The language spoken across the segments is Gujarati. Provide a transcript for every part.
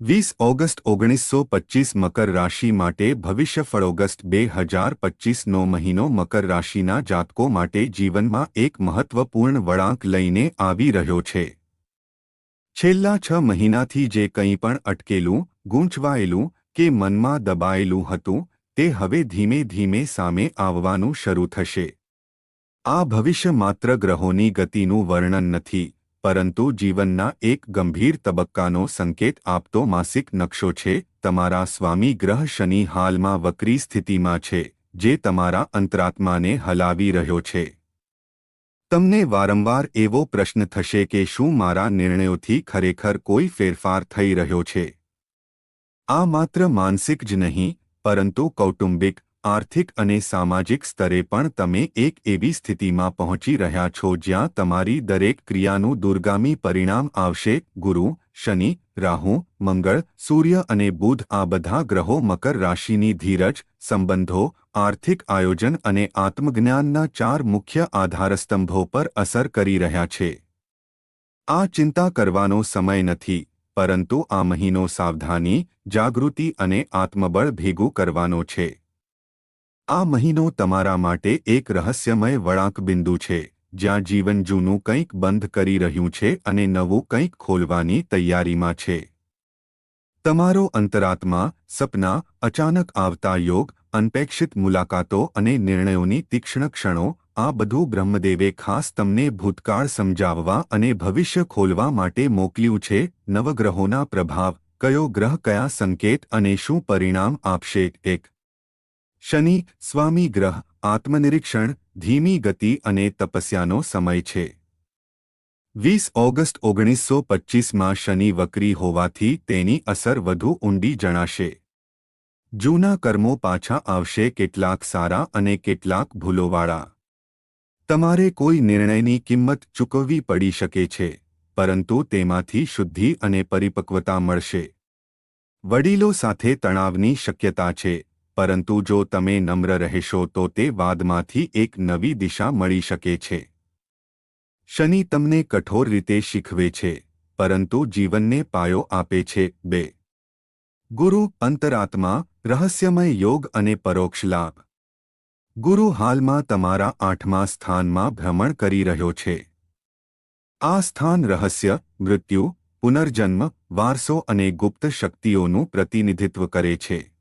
વીસ ઓગસ્ટ ઓગણીસો પચ્ચીસ મકર રાશિ માટે ભવિષ્યફળ ઓગસ્ટ બે હજાર પચ્ચીસનો મહિનો મકર રાશિના જાતકો માટે જીવનમાં એક મહત્વપૂર્ણ વળાંક લઈને આવી રહ્યો છે. છેલ્લા છ મહિનાથી જે કંઈ પણ અટકેલું, ગૂંચવાયેલું કે મનમાં દબાયેલું હતું, તે હવે ધીમે ધીમે સામે આવવાનું શરૂ થશે. આ ભવિષ્ય માત્ર ગ્રહોની ગતિનું વર્ણન નથી. પરંતુ જીવનના એક ગંભીર તબક્કાનો સંકેત આપતો માસિક નકશો છે, તમારા સ્વામી ગ્રહ શનિ હાલમાં વક્રી સ્થિતિમાં છે, જે તમારા અંતરાત્માને હલાવી રહ્યો છે. તમને વારંવાર એવો પ્રશ્ન થશે કે શું મારા નિર્ણયોથી ખરેખર કોઈ ફેરફાર થઈ રહ્યો છે? આ માત્ર માનસિક જ નહીં, પરંતુ કૌટુંબિક આર્થિક અને સામાજિક સ્તરે પણ તમે એક એવી સ્થિતિમાં પહોંચી રહ્યા છો જ્યાં તમારી દરેક ક્રિયાનું દુર્ગામી પરિણામ આવશે. ગુરુ, શનિ, રાહુ, મંગળ, સૂર્ય અને બુધ આ બધા ગ્રહો મકર રાશિની ધીરજ, સંબંધો, આર્થિક આયોજન અને આત્મજ્ઞાનના ચાર મુખ્ય આધારસ્તંભો પર અસર કરી રહ્યા છે. આ ચિંતા કરવાનો સમય નથી, પરંતુ આ મહિનો સાવધાની, જાગૃતિ અને આત્મબળ ભેગું કરવાનો છે. આ મહિનો તમારા માટે એક રહસ્યમય વળાંક બિંદુ છે, જ્યાં જીવન જૂનું કંઈક બંધ કરી રહ્યું છે અને નવું કંઈક ખોલવાની તૈયારીમાં છે. તમારો અંતરાત્મા, સપના, અચાનક આવતા યોગ, અનપેક્ષિત મુલાકાતો અને નિર્ણયોની તીક્ષ્ણ ક્ષણો, આ બધું બ્રહ્મદેવે ખાસ તમને ભૂતકાળ સમજાવવા અને ભવિષ્ય ખોલવા માટે મોકલ્યું છે, નવગ્રહોના પ્રભાવ, કયો ગ્રહ કયા સંકેત અને શું પરિણામ આપશે, એક શનિ, સ્વામી ગ્રહ, આત્મનિરીક્ષણ, ધીમી ગતિ અને તપસ્યાનો સમય છે. વીસ ઓગસ્ટ ઓગણીસો પચ્ચીસમાં શનિ વક્રી હોવાથી તેની અસર વધુ ઊંડી જણાશે. જૂના કર્મો પાછા આવશે કેટલાક સારા અને કેટલાક ભૂલોવાળા. તમારે કોઈ નિર્ણયની કિંમત ચૂકવવી પડી શકે છે, પરંતુ તેમાંથી શુદ્ધિ અને પરિપક્વતા મળશે. વડીલો સાથે તણાવની શક્યતા છે. પરંતુ જો તમે નમ્ર રહેશો તો તે વાદમાંથી એક નવી દિશા મળી શકે છે. શનિ તમને કઠોર રીતે શીખવે છે, પરંતુ જીવનને પાયો આપે છે. બે. ગુરુ અંતરાત્મા, રહસ્યમય યોગ અને પરોક્ષ લાભ. ગુરુ હાલમાં તમારા આઠમા સ્થાનમાં ભ્રમણ કરી રહ્યો છે. આ સ્થાન રહસ્ય, મૃત્યુ, પુનર્જન્મ, વારસો અને ગુપ્ત શક્તિઓનું પ્રતિનિધિત્વ કરે છે.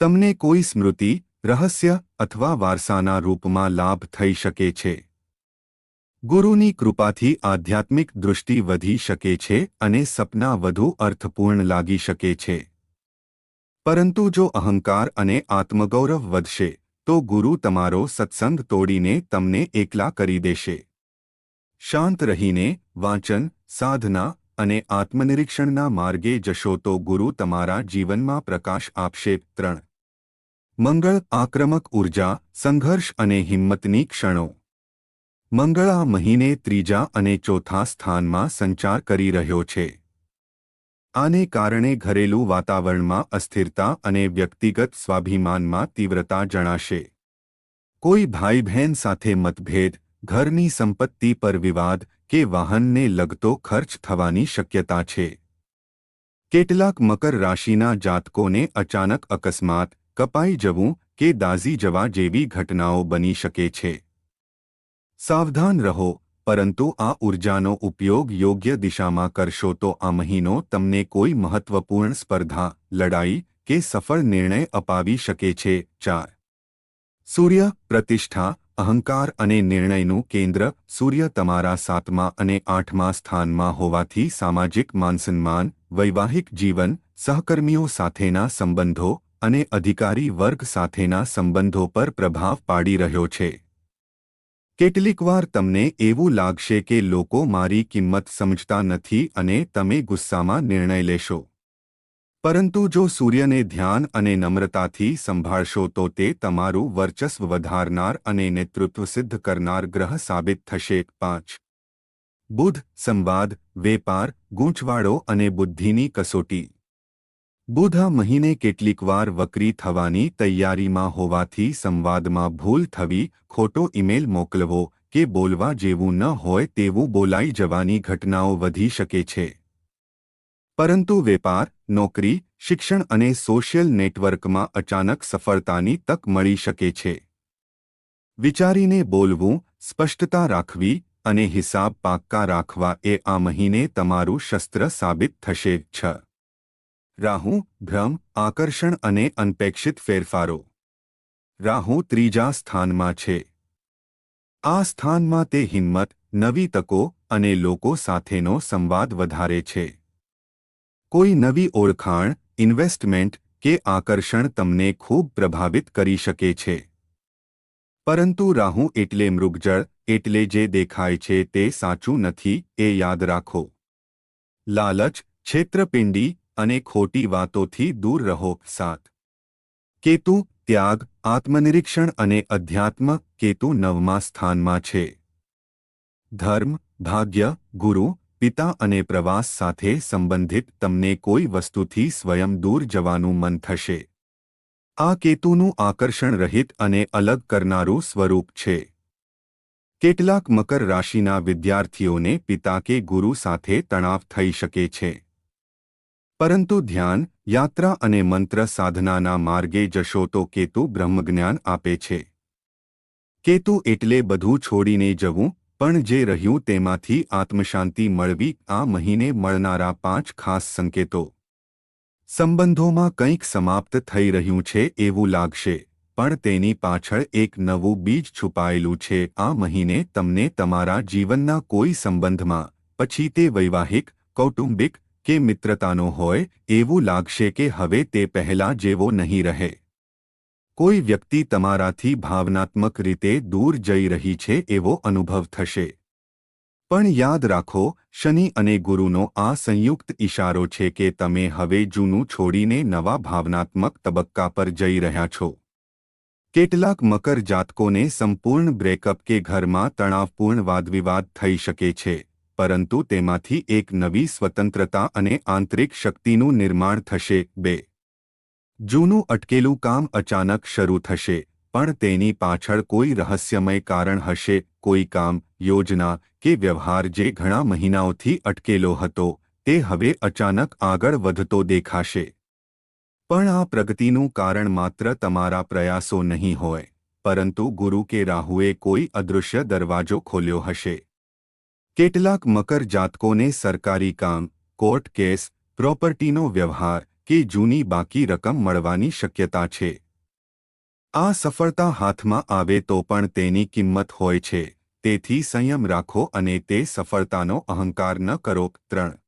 તમને કોઈ સ્મૃતિ, રહસ્ય અથવા વારસાના રૂપમાં લાભ થઈ શકે છે? ગુરુની કૃપાથી આધ્યાત્મિક દૃષ્ટિ વધી શકે છે અને સપના વધુ અર્થપૂર્ણ લાગી શકે છે. પરંતુ જો અહંકાર અને આત્મગૌરવ વધશે, તો ગુરુ તમારો સત્સંગ તોડીને તમને એકલા કરી દેશે. શાંત રહીને વાંચન, સાધના અને આત્મનિરીક્ષણના માર્ગે જશો તો ગુરુ તમારા જીવનમાં પ્રકાશ આપશે. ત્રણ. મંગળ આક્રમક ઊર્જા, સંઘર્ષ અને હિંમતની ક્ષણો. મંગળ આ મહિને ત્રીજા અને ચોથા સ્થાનમાં સંચાર કરી રહ્યો છે. આને કારણે ઘરેલું વાતાવરણમાં અસ્થિરતા અને વ્યક્તિગત સ્વાભિમાનમાં તીવ્રતા જણાશે. કોઈ ભાઈ બહેન સાથે મતભેદ, ઘરની સંપત્તિ પર વિવાદ કે વાહનને લગતો ખર્ચ થવાની શક્યતા છે. કેટલાક મકર રાશિના જાતકોને અચાનક અકસ્માત, કપાઈ જવું કે દાઝી જવા જેવી ઘટનાઓ બની શકે છે. સાવધાન રહો, પરંતુ આ ઉર્જાનો ઉપયોગ યોગ્ય દિશામાં કરશો તો આ મહિનો તમને કોઈ મહત્વપૂર્ણ સ્પર્ધા, લડાઈ કે સફળ નિર્ણય અપાવી શકે છે. ચાર. સૂર્ય પ્રતિષ્ઠા અહંકાર અને નિર્ણયનું કેન્દ્ર સૂર્ય તમારા સાતમા અને આઠમા સ્થાનમાં હોવાથી સામાજિક, માનસન્માન, વૈવાહિક જીવન, સહકર્મીઓ સાથેના સંબંધો અને અધિકારી વર્ગ સાથેના સંબંધો પર પ્રભાવ પાડી રહ્યો છે. કેટલીકવાર તમને એવું લાગશે કે લોકો મારી કિંમત સમજતા નથી અને તમે ગુસ્સામાં નિર્ણય લેશો. પરંતુ જો સૂર્યને ધ્યાન અને નમ્રતાથી સંભાળશો તો તે તમારું વર્ચસ્વ વધારનાર અને નેતૃત્વ સિદ્ધ કરનાર ગ્રહ સાબિત થશે. પાંચ. બુધ, સંવાદ, વેપાર ગૂંચવાડો અને બુદ્ધિની કસોટી. બુધ મહિને કેટલીકવાર વક્રી થવાની તૈયારીમાં હોવાથી સંવાદમાં ભૂલ થવી, ખોટો ઇમેલ મોકલવો કે બોલવા જેવું ન હોય તેવું બોલાઈ જવાની ઘટનાઓ વધી શકે છે. પરંતુ વેપાર, નોકરી, શિક્ષણ અને સોશિયલ નેટવર્કમાં અચાનક સફળતાની તક મળી શકે છે. વિચારીને બોલવું, સ્પષ્ટતા રાખવી અને હિસાબ પાક્કા રાખવા એ આ મહિને તમારું શસ્ત્ર સાબિત થશે. છ. રાહુ, ભ્રમ, આકર્ષણ અને અનપેક્ષિત ફેરફારો. રાહુ ત્રીજા સ્થાનમાં છે. આ સ્થાનમાં તે હિંમત, નવી તકો અને લોકો સાથેનો સંવાદ વધારે છે. કોઈ નવી ઓળખાણ, ઇન્વેસ્ટમેન્ટ કે આકર્ષણ તમને ખૂબ પ્રભાવિત કરી શકે છે. પરંતુ રાહુ એટલે મૃગજળ, એટલે જે દેખાય છે તે સાચું નથી, એ યાદ રાખો. લાલચ, છેત્રપિંડી અને ખોટી વાતોથી દૂર રહો, સાત. કેતુ, ત્યાગ, આત્મનિરીક્ષણ અને અધ્યાત્મ કેતુ નવમા સ્થાનમાં છે. ધર્મ, ભાગ્ય, ગુરુ પિતા અને પ્રવાસ સાથે સંબંધિત તમને કોઈ વસ્તુથી સ્વયં દૂર જવાનું મન થશે. આ કેતુનું આકર્ષણ રહિત અને અલગ કરનારું સ્વરૂપ છે. કેટલાક મકર રાશિના વિદ્યાર્થીઓને પિતા કે ગુરુ સાથે તણાવ થઈ શકે છે. પરંતુ ધ્યાન, યાત્રા અને મંત્ર સાધનાના માર્ગે જશો તો કેતુ બ્રહ્મજ્ઞાન આપે છે. કેતુ એટલે બધું છોડીને જવું પણ જે રહ્યું તેમાંથી આત્મશાંતિ મળવી આ મહિને મળનારા પાંચ ખાસ સંકેતો. સંબંધોમાં કંઈક સમાપ્ત થઈ રહ્યું છે એવું લાગશે, પણ તેની પાછળ એક નવું બીજ છુપાયેલું છે આ મહિને તમને તમારા જીવનના કોઈ સંબંધમાં, પછી તે વૈવાહિક, કૌટુંબિક કે મિત્રતાનો હોય, એવું લાગશે કે હવે તે પહેલા જેવો નહીં રહે. કોઈ વ્યક્તિ તમારાથી ભાવનાત્મક રીતે દૂર જઈ રહી છે એવો અનુભવ થશે. પણ યાદ રાખો, શનિ અને ગુરુનો આ સંયુક્ત ઇશારો છે કે તમે હવે જૂનું છોડીને નવા ભાવનાત્મક તબક્કા પર જઈ રહ્યા છો. કેટલાક મકર જાતકોને સંપૂર્ણ બ્રેકઅપ કે ઘરમાં તણાવપૂર્ણ વાદવિવાદ થઈ શકે છે, પરંતુ તેમાંથી એક નવી સ્વતંત્રતા અને આંતરિક શક્તિનું નિર્માણ થશે. બે જૂનું અટકેલું કામ અચાનક શરૂ થશે, પણ તેની પાછળ કોઈ રહસ્યમય કારણ હશે, કોઈ કામ, યોજના કે વ્યવહાર જે ઘણા મહિનાઓથી અટકેલો હતો, તે હવે અચાનક આગળ વધતો દેખાશે. પણ આ પ્રગતિનું કારણ માત્ર તમારા પ્રયાસો નહીં હોય, પરંતુ ગુરુ કે રાહુએ કોઈ અદૃશ્ય દરવાજો ખોલ્યો હશે. કેટલાક મકર જાતકોને સરકારી કામ, કોર્ટ કેસ, પ્રોપર્ટીનો વ્યવહાર કે જૂની બાકી રકમ મળવાની શક્યતા છે. આ સફળતા હાથમાં આવે તો પણ તેની કિંમત હોય છે. તેથી સંયમ રાખો અને તે સફળતાનો અહંકાર ન કરો. ત્રણ.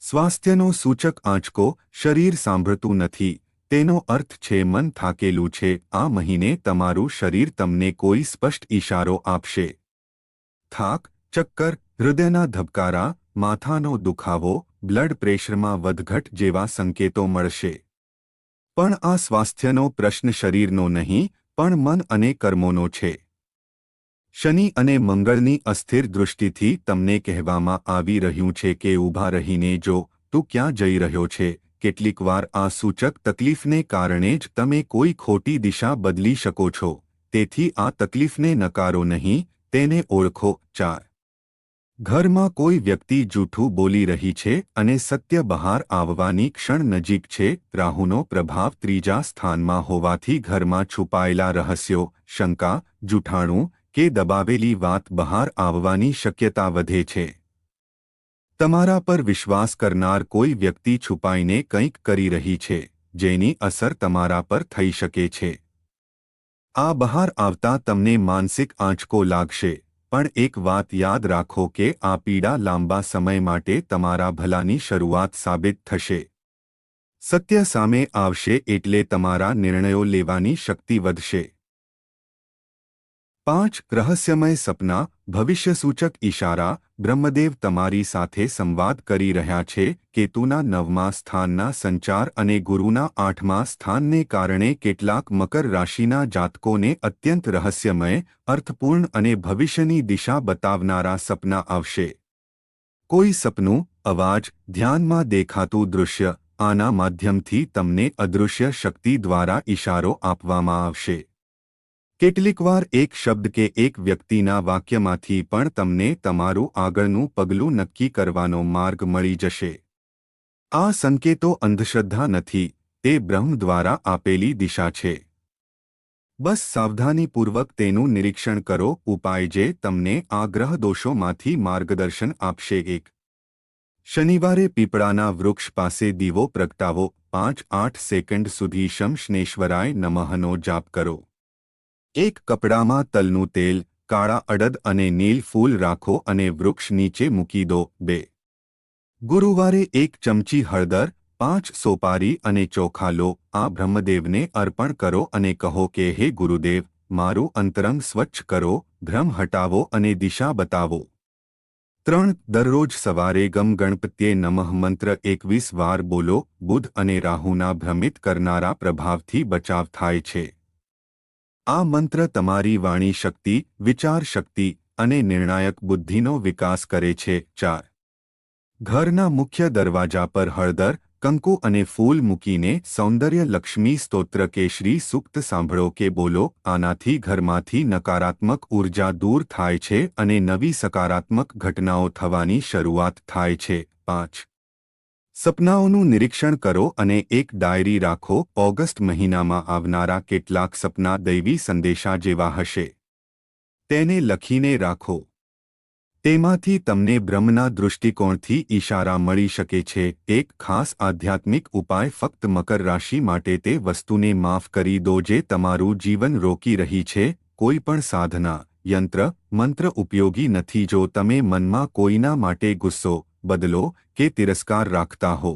સ્વાસ્થ્યનો સૂચક આંચકો શરીર સાંભળતું નથી. તેનો અર્થ છે મન થાકેલું છે. આ મહિને તમારું શરીર તમને કોઈ સ્પષ્ટ ઇશારો આપશે. થાક, ચક્કર, હૃદયના ધબકારા માથાનો દુખાવો, બ્લડ પ્રેશરમાં વધઘટ જેવા સંકેતો મળશે. પણ આ સ્વાસ્થ્યનો પ્રશ્ન શરીરનો નહીં, પણ મન અને કર્મોનો છે. શનિ અને મંગળની અસ્થિર દૃષ્ટિથી તમને કહેવામાં આવી રહ્યું છે કે ઊભા રહીને જો તું ક્યાં જઈ રહ્યો છે, કેટલીકવાર આ સૂચક તકલીફને કારણે જ તમે કોઈ ખોટી દિશા બદલી શકો છો, તેથી આ તકલીફને નકારો નહીં, તેને ઓળખો. ચાર ઘરમાં કોઈ વ્યક્તિ જૂઠું બોલી રહી છે અને સત્ય બહાર આવવાની ક્ષણ નજીક છે, રાહુનો પ્રભાવ ત્રીજા સ્થાનમાં હોવાથી ઘરમાં છુપાયેલા રહસ્યો, શંકા, જૂઠાણું કે દબાવેલી વાત બહાર આવવાની શક્યતા વધે છે. તમારા પર વિશ્વાસ કરનાર કોઈ વ્યક્તિ છુપાઈને કંઈક કરી રહી છે, જેની અસર તમારા પર થઈ શકે છે. આ બહાર આવતા તમને માનસિક આંચકો લાગશે. પણ એક વાત યાદ રાખો કે આ પીડા લાંબા સમય માટે તમારા ભલાની શરૂઆત સાબિત થશે. સત્ય સામે આવશે એટલે તમારા નિર્ણયો લેવાની શક્તિ વધશે. પાંચ રહસ્યમય સપના, ભવિષ્યસૂચક ઇશારા બ્રહ્મદેવ તમારી સાથે સંવાદ કરી રહ્યા છે, કેતુના નવમા સ્થાનના સંચાર અને ગુરુના આઠમા સ્થાનને કારણે કેટલાક મકર રાશિના જાતકોને અત્યંત રહસ્યમય, અર્થપૂર્ણ અને ભવિષ્યની દિશા બતાવનારા સપના આવશે. કોઈ સપનું, અવાજ, ધ્યાનમાં દેખાતું દૃશ્ય, આના માધ્યમથી તમને અદૃશ્ય શક્તિ દ્વારા ઇશારો આપવામાં આવશે. કેટલીકવાર એક શબ્દ કે એક વ્યક્તિના વાક્યમાંથી પણ તમને તમારું આગળનું પગલું નક્કી કરવાનો માર્ગ મળી જશે. આ સંકેતો અંધશ્રદ્ધા નથી, તે બ્રહ્મ દ્વારા આપેલી દિશા છે. બસ સાવધાનીપૂર્વક તેનું નિરીક્ષણ કરો, ઉપાય જે તમને આ દોષોમાંથી માર્ગદર્શન આપશે. એક. શનિવારે પીપળાના વૃક્ષ પાસે દીવો પ્રગટાવો. પાંચ આઠ સેકન્ડ સુધી શમશ્નેશ્વરાય નમઃનો જાપ કરો. એક કપડામાં તલનું તેલ, કાળા અડદ અને નીલ ફૂલ રાખો અને વૃક્ષ નીચે મૂકી દો. બે. ગુરુવારે એક ચમચી હળદર, પાંચ સોપારી અને ચોખા લો. આ બ્રહ્મદેવને અર્પણ કરો અને કહો કે, હે ગુરુદેવ, મારું અંતરંગ સ્વચ્છ કરો ભ્રમ હટાવો અને દિશા બતાવો. ત્રણ. દરરોજ સવારે ગમ ગણપત્યે નમઃ મંત્ર એકવીસ વાર બોલો. બુધ અને રાહુના ભ્રમિત કરનારા પ્રભાવથી બચાવ થાય છે. આ મંત્ર તમારી વાણી શક્તિ, વિચાર શક્તિ અને નિર્ણાયક બુદ્ધિનો વિકાસ કરે છે. ચાર. ઘરના મુખ્ય દરવાજા પર હળદર, કંકુ અને ફૂલ મૂકીને સૌંદર્ય લક્ષ્મી સ્તોત્ર કે શ્રી સુક્ત સાંભળો કે બોલો, આનાથી ઘરમાંથી નકારાત્મક ઊર્જા દૂર થાય છે અને નવી સકારાત્મક ઘટનાઓ થવાની શરૂઆત થાય છે. પાંચ. સપનાઓનું નિરીક્ષણ કરો અને એક ડાયરી રાખો. ઓગસ્ટ મહિનામાં આવનારા કેટલાક સપના દૈવી સંદેશા જેવા હશે. તેને લખીને રાખો. તેમાંથી તમને બ્રહ્મના દૃષ્ટિકોણથી ઈશારા મળી શકે છે. એક ખાસ આધ્યાત્મિક ઉપાય ફક્ત મકર રાશિ માટે તે વસ્તુને માફ કરી દો જે તમારું જીવન રોકી રહી છે. કોઈ પણ સાધના, યંત્ર, મંત્ર ઉપયોગી નથી. જો તમે મનમાં કોઈના માટે ગુસ્સો બદલો કે તિરસ્કાર રાખતા હો.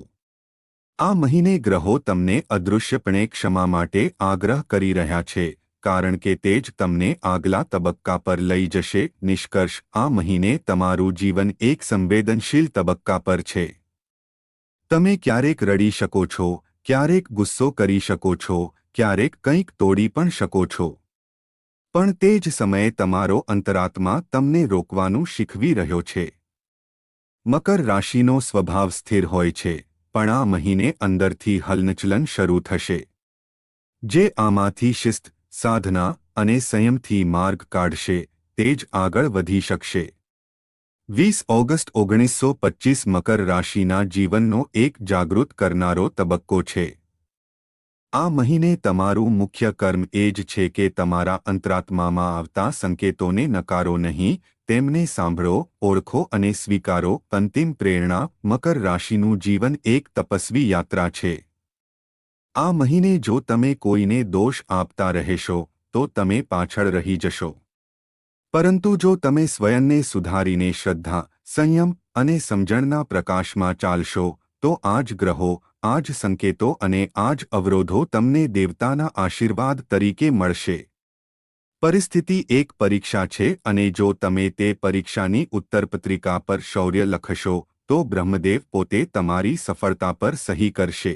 આ મહિને ગ્રહો તમને અદૃશ્યપણે ક્ષમા માટે આગ્રહ કરી રહ્યા છે, કારણ કે તે જ તમને આગલા તબક્કા પર લઈ જશે, નિષ્કર્ષ, આ મહિને તમારું જીવન એક સંવેદનશીલ તબક્કા પર છે. તમે ક્યારેક રડી શકો છો, ક્યારેક ગુસ્સો કરી શકો છો, ક્યારેક કંઈક તોડી પણ શકો છો. પણ તે જ સમયે તમારો અંતરાત્મા તમને રોકવાનું શીખવી રહ્યો છે. મકર રાશિનો સ્વભાવ સ્થિર હોય છે, પણ આ મહિને અંદરથી હલનચલન શરૂ થશે. જે આમાંથી શિસ્ત, સાધના અને સંયમથી માર્ગ કાઢશે, તે જ આગળ વધી શકશે. વીસ ઓગસ્ટ ઓગણીસો પચ્ચીસ મકર રાશિના જીવનનો એક જાગૃત કરનારો તબક્કો છે. આ મહિને તમારું મુખ્ય કર્મ એ જ છે કે તમારા અંતરાત્મામાં આવતા સંકેતોને નકારો નહીં તેમને સાંભળો, ઓળખો અને સ્વીકારો, અંતિમ પ્રેરણા, મકર રાશિનું જીવન એક તપસ્વી યાત્રા છે. આ મહિને જો તમે કોઈને દોષ આપતા રહેશો, તો તમે પાછળ રહી જશો. પરંતુ જો તમે સ્વયંને સુધારીને શ્રદ્ધા, સંયમ અને સમજણના પ્રકાશમાં ચાલશો, તો આ જ ગ્રહો આ જ સંકેતો અને આ જ અવરોધો તમને દેવતાના આશીર્વાદ તરીકે મળશે. પરિસ્થિતિ એક પરીક્ષા છે અને જો તમે તે પરીક્ષાની ઉત્તરપત્રિકા પર શૌર્ય લખશો, તો બ્રહ્મદેવ પોતે તમારી સફળતા પર સહી કરશે.